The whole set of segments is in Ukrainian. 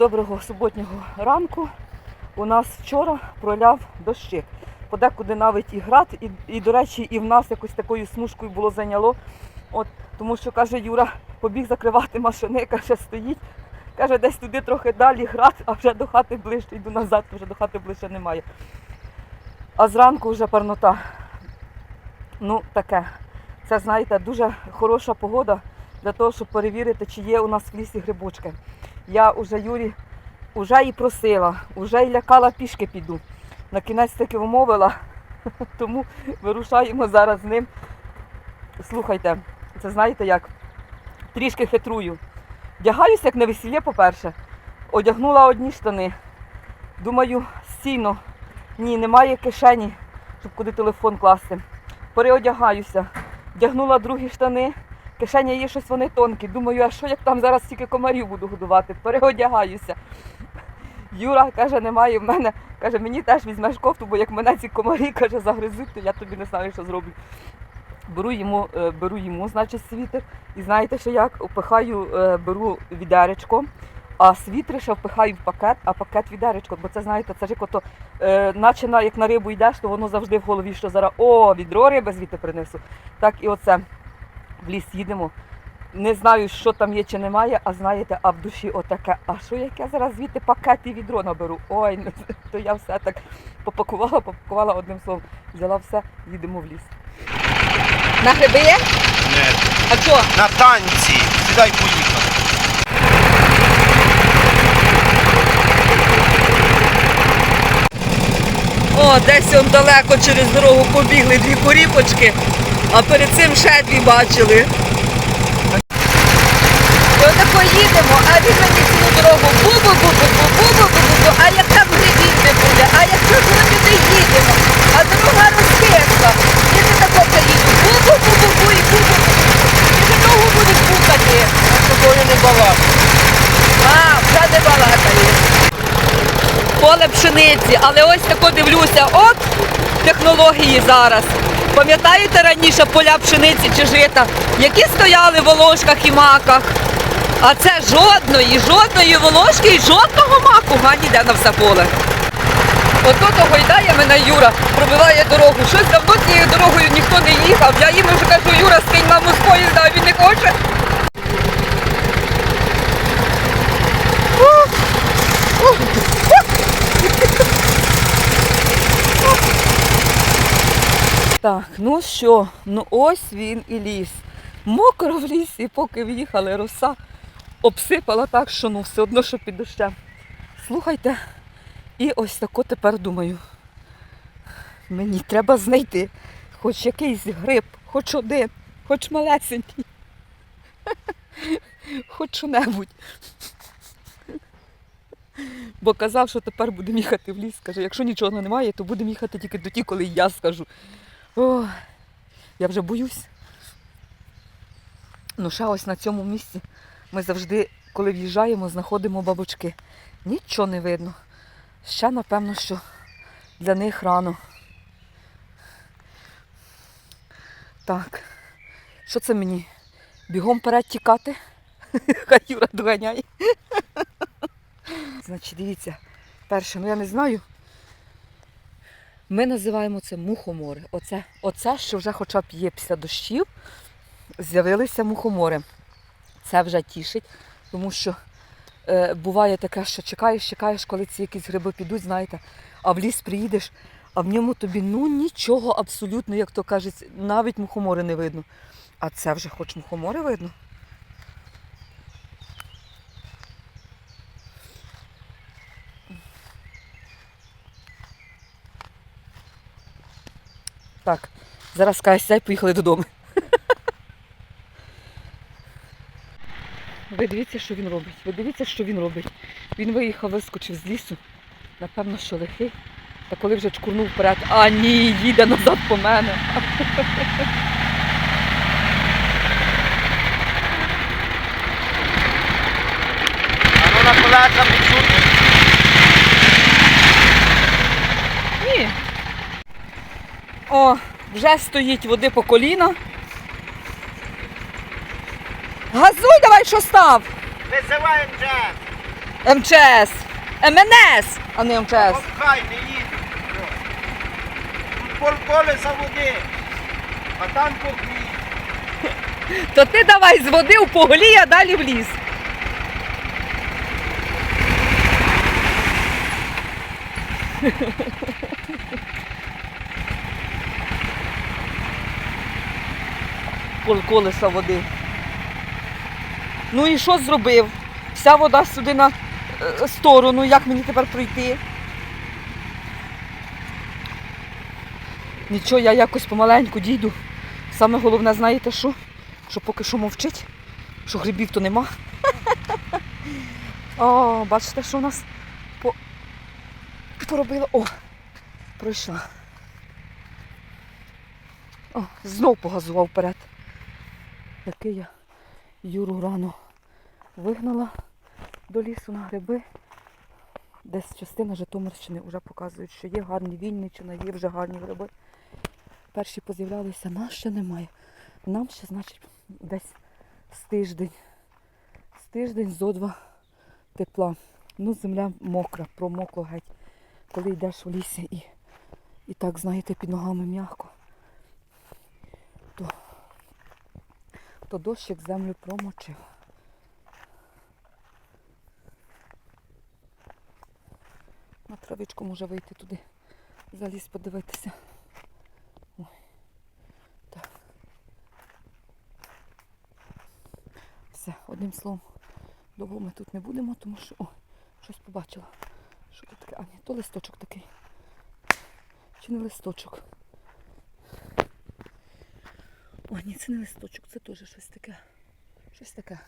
Доброго суботнього ранку. У нас вчора проляв дощик. Подекуди навіть і град, і, і, до речі, і в нас якось такою смужкою було зайняло. От, тому що, каже, Юра побіг закривати машини, каже, стоїть. Каже, десь туди трохи далі град, а вже до хати ближче, йду назад, вже до хати ближче немає. А зранку вже парнота. Ну, таке. Це, знаєте, дуже хороша погода для того, щоб перевірити, чи є у нас в лісі грибочки. Я уже Юрі вже і просила, вже і лякала пішки піду. На кінець таки вмовила, тому вирушаємо зараз з ним. Слухайте, це знаєте як? Трішки хитрую. Вдягаюся як на весілля, по-перше. Одягнула одні штани. Думаю, стійно. Ні, немає кишені, щоб куди телефон класти. Переодягаюся. Вдягнула другі штани. Кишені є щось вони тонкі. Думаю, а що як там зараз тільки комарів буду годувати? Переодягаюся. Юра каже, немає в мене. Каже, мені теж візьмеш кофту, бо як мене ці комарі каже, загризуть, то я тобі не знаю, що зроблю. Беру йому, е, беру йому, значить, світер. І знаєте, що як? Впихаю, е, беру відеречко, а світри ще впихаю в пакет, а пакет відеречко. Бо це, знаєте, це ж як ото, е, наче на, як на рибу йдеш, то воно завжди в голові, що зараз о, відро риби звідти принесу. Так і оце в ліс їдемо. Не знаю, що там є чи немає, а знаєте, а в душі отаке, а що як я зараз звідти пакет і відро наберу? Ой, ну, то я все так попакувала, попакувала одним словом, взяла все, їдемо в ліс. На гриби є? Ні, А що? на танці. Сідай поїхали. О, десь он далеко через дорогу побігли дві коріпочки, а перед цим ще дві бачили. І отако їдемо, а він мені цілу дорогу бу-бу-бу-бу-бу-бу-бу-бу-бу, а як там грибів не буде, а якщо ж ми туди їдемо, а дорога розкиска, і ти тако це їду, бу-бу-бу-бу-бу і бу-бу-бу-бу. І вже довго будеш букати. З тобою не балакаю. А, вже не балакає. Поле пшениці, але ось тако дивлюся, от технології зараз. Пам'ятаєте раніше поля пшениці чи жита, які стояли в волошках і маках? А це жодної, жодної волошки і жодного маку га ніде на все поле. Ото того йдає мене Юра, пробиває дорогу. Щось давно цією дорогою ніхто не їхав. Я їм вже кажу, Юра, скинь маму з поїзда, а він не хоче. Так, ну що, ну ось він і ліс. Мокро в лісі, поки в'їхали, роса обсипала так, що ну все одно, що під дощем. Слухайте, і ось тако тепер думаю. Мені треба знайти хоч якийсь гриб, хоч один, хоч малесенький. Хоч що-небудь. Бо казав, що тепер будемо їхати в ліс. Каже, якщо нічого немає, то будемо їхати тільки тоді, коли я скажу. О, я вже боюсь. Ну, ще ось на цьому місці ми завжди, коли в'їжджаємо, знаходимо бабочки. Нічого не видно. Ще, напевно, що для них рано. Так. Що це мені? Бігом вперед тікати? Хай Юра доганяє. Значить, дивіться, перше, ну я не знаю. Ми називаємо це мухомори. Оце, оце, що вже хоча б є після дощів, з'явилися мухомори. Це вже тішить, тому що е, буває таке, що чекаєш, чекаєш, коли ці якісь гриби підуть, знаєте, а в ліс приїдеш, а в ньому тобі ну нічого абсолютно, як то кажуть, навіть мухомори не видно. А це вже хоч мухомори видно. Так, зараз каже, сядь, поїхали додому. Ви дивіться, що він робить. Ви дивіться, що він робить. Він виїхав, вискочив з лісу. Напевно, що лихий. Та коли вже чкурнув вперед, а ні, їде назад по мене. А ну на колеса відчути. Ні. О, вже стоїть води по коліна. Газуй давай, що став! Визиваємо джет. МЧС! МНС, а не МЧС. Хай не їде. Тут пол колеса води. А там погрій. То ти давай з води у поголі, а далі в ліс. Колеса води. Ну і що зробив? Вся вода сюди на е, сторону, як мені тепер пройти? Нічого, я якось помаленьку дійду. Саме головне, знаєте що? Що поки що мовчить, що грибів то нема. О, бачите, що у нас по... поробило. О, пройшла. О, знов погазував вперед. Який я Юру рано вигнала до лісу на гриби. Десь частина Житомирщини вже показують, що є гарні Вінниччина, є вже гарні гриби. Перші поз'являлися, нас ще немає. Нам ще, значить, десь з тиждень. З тиждень зо два тепла. Ну, земля мокра, промокло геть. Коли йдеш в лісі і, і так, знаєте, під ногами м'яко, то дощик землю промочив. На травичку може вийти туди, за ліс подивитися. Ой. Так. Все, одним словом, довго ми тут не будемо, тому що... О, щось побачила. Що це таке? А, ні, то листочок такий. Чи не листочок? О, ні, це не листочок, це теж щось таке. Щось таке.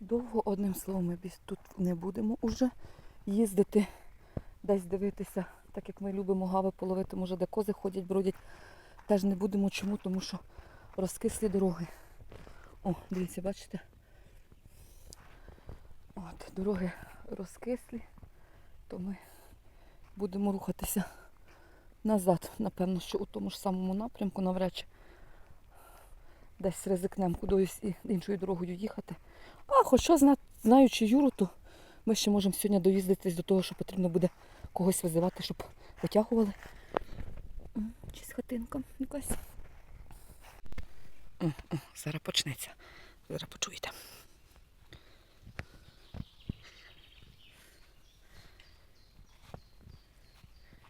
Довго, одним словом, ми тут не будемо уже їздити, десь дивитися, так як ми любимо гави половити, може де кози ходять, бродять. Теж не будемо чому, тому що розкислі дороги. О, дивіться, бачите? От, дороги розкислі, то ми будемо рухатися назад. Напевно, що у тому ж самому напрямку навряд чи десь ризикнемо кудись іншою дорогою їхати. А хоча, знаючи Юру, то ми ще можемо сьогодні доїздитись до того, що потрібно буде когось визивати, щоб витягували. Чись хатинка якась. О, о, зараз почнеться. Зараз почуєте.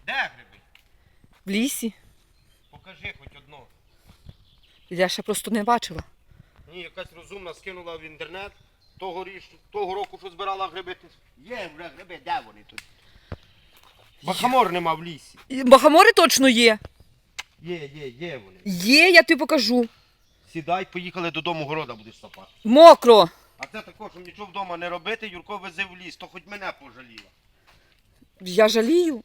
Де гриби? В лісі. Покажи хоч одну. Я ще просто не бачила. Ні, якась розумна скинула в інтернет. Того, річ, того року, що збирала гриби. Є вже гриби, де вони тут? Бахамор нема в лісі. І Бахамори точно є. Є, є, є вони. Є, я тобі покажу. Сідай, поїхали додому, города будеш сапати. Мокро. А це також, щоб нічого вдома не робити, Юрко везе в ліс, то хоч мене пожаліла. Я жалію.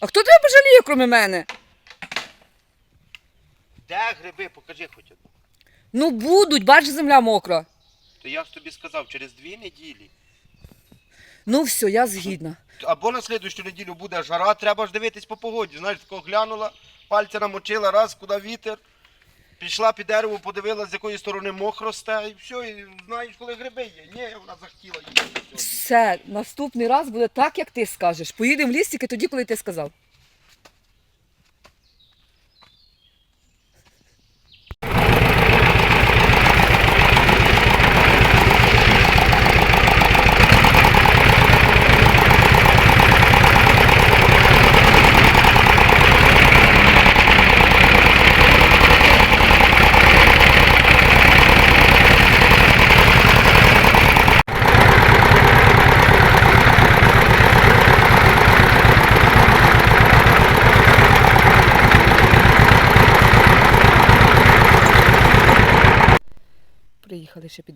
А хто тебе пожаліє, крім мене? Де гриби? Покажи хоч одну. Ну будуть, бач, земля мокра. То я ж тобі сказав, через дві неділі. Ну все, я згідна. Або на слідущу неділю буде жара, треба ж дивитись по погоді. Знаєш, такого глянула, пальця намочила, раз, куди вітер. Пішла під дерево, подивилася, з якої сторони мох росте, і все, і знаєш, коли гриби є. Ні, вона захотіла їсти. Все, наступний раз буде так, як ти скажеш. Поїдемо в ліс тільки тоді, коли ти сказав.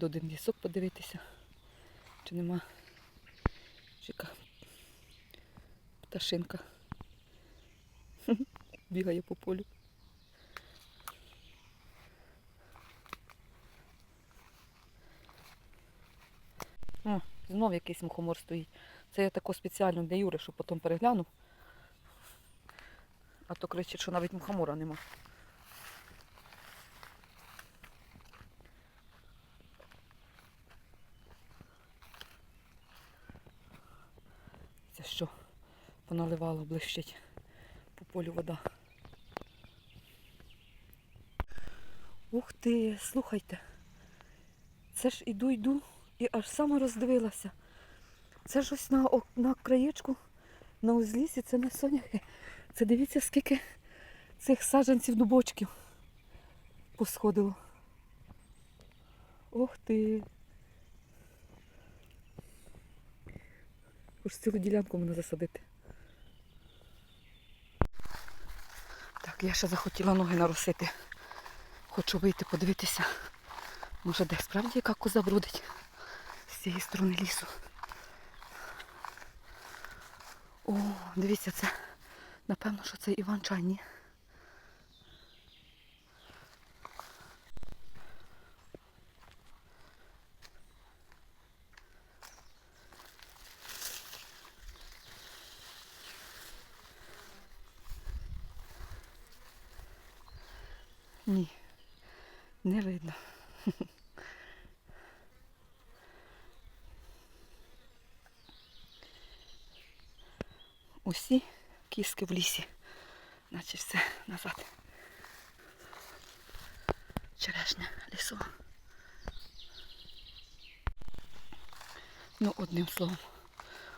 Під один лісок подивитися, чи нема чека. Пташинка. Бігає по полю. О, знов якийсь мухомор стоїть. Це я тако спеціально для Юри, щоб потім переглянув. А то кричить, що навіть мухомора нема. Поналивало, блищить по полю вода. Ух ти, слухайте. Це ж іду, йду і аж сама роздивилася. Це ж ось на, на краєчку, на узлісі, це не соняхи. Це дивіться, скільки цих саджанців дубочків посходило. Ох ти. Ось цілу ділянку можна засадити. Так, я ще захотіла ноги наросити. Хочу вийти, подивитися. Може, де справді яка коза бродить з цієї сторони лісу. О, дивіться, це, напевно, що це Іван Чайні. Ні, не видно. Усі кіски в лісі, наче все назад. Черешня лісова. Ну, одним словом,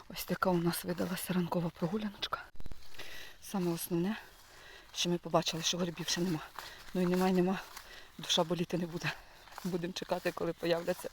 ось така у нас видалася ранкова прогуляночка. Саме основне, що ми побачили, що грибів ще нема. Ну і немає, нема. Душа боліти не буде. Будемо чекати, коли появляться